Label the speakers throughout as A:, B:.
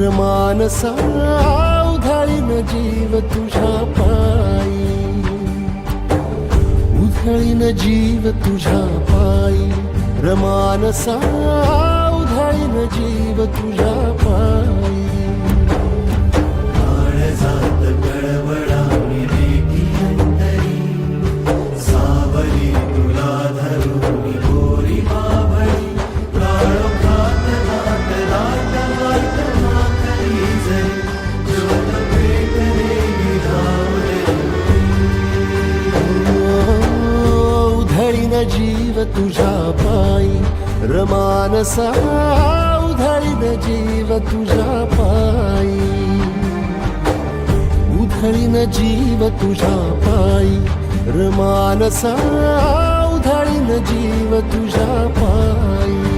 A: रमानसा उधळीन जीव तुझ्या पायी. उधळीन जीव तुझ्या पायी. रमानसा उधळीन जीव तुझ्या पायी. तुझ्या पायी रमानसा उधळीन जीव तुझ्या पायी. उधळीन जीव तुझ्या पायी रमानसा उधळीन जीव तुझ्या पायी.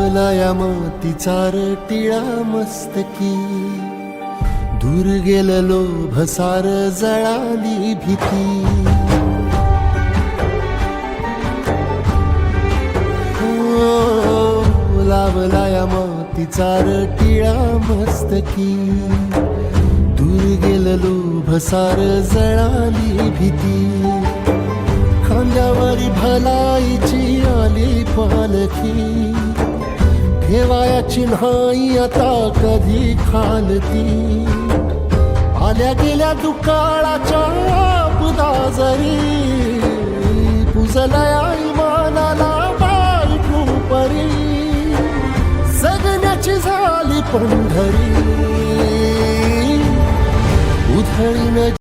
A: लावला या मातीचा रटिळा मस्तकी. दूर गेलो भसार जळाली भीती. हो, लावला या मातीचा टिळा मस्तकी. दूर गेलो भसार जळाली भीती. खांद्यावरी भलाईची आली पालखी. ठेवायाची नाही आता कधी खालती आल्या गेल्या दुकाळाच्या जरी. पुजलया इमानाला बायकू परी जगण्याची झाली पंढरी उधळीन